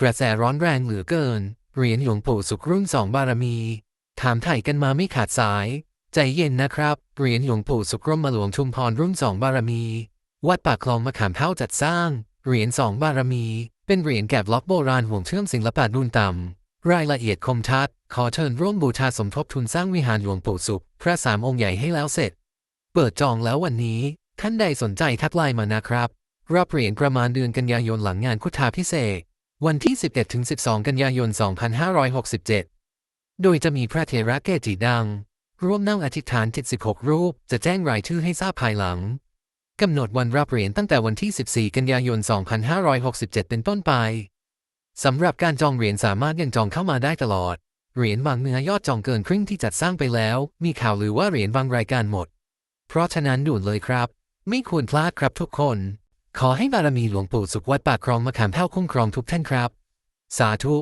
กระแสร้อนแรงเหลือเกิน เหรียญหลวงปู่สุขรุ่นสองบารมี ถามไถ่กันมาไม่ขาดสาย ใจเย็นนะครับ เหรียญหลวงปู่สุขร่มมาหลวงชุมพรรุ่นสองบารมี วัดปากคลองมะขามเท่าจัดสร้าง เหรียญสองบารมี เป็นเหรียญแกะบล็อกโบราณห่วงเชื่อมศิลปะรุ่นต่ำรายละเอียดคมชัด ขอเชิญร่วมบูชาสมทบทุนสร้างวิหารหลวงปู่สุข พระสามองค์ใหญ่ให้แล้วเสร็จ เปิดจองแล้ววันนี้ ท่านใดสนใจทักไลน์มานะครับรับเหรียญประมาณเดือนกันยายนหลังงานพุทาพิเศษ วันที่ 11-12 กันยายน 2567 โดยจะมีพระเถระเกจิดัง ร่วมนั่งอธิษฐานจิต16 รูป จะแจ้งรายชื่อให้ทราบภายหลัง กำหนดวันรับเหรียญตั้งแต่วันที่ 14 กันยายน 2567 เป็นต้นไป สำหรับการจองเหรียญสามารถยังจองเข้ามาได้ตลอด เหรียญบางเนื้อยอดจองเกินครึ่งที่จัดสร้างไปแล้ว มีข่าวลือว่าเหรียญบางรายการหมด เพราะฉะนั้นด่วนเลยครับ ไม่ควรพลาดครับทุกคน ขอให้บารมีหลวงปู่สุขวัดปากครองมะขามเท่าคุ้มครองทุกท่านครับ สาธุ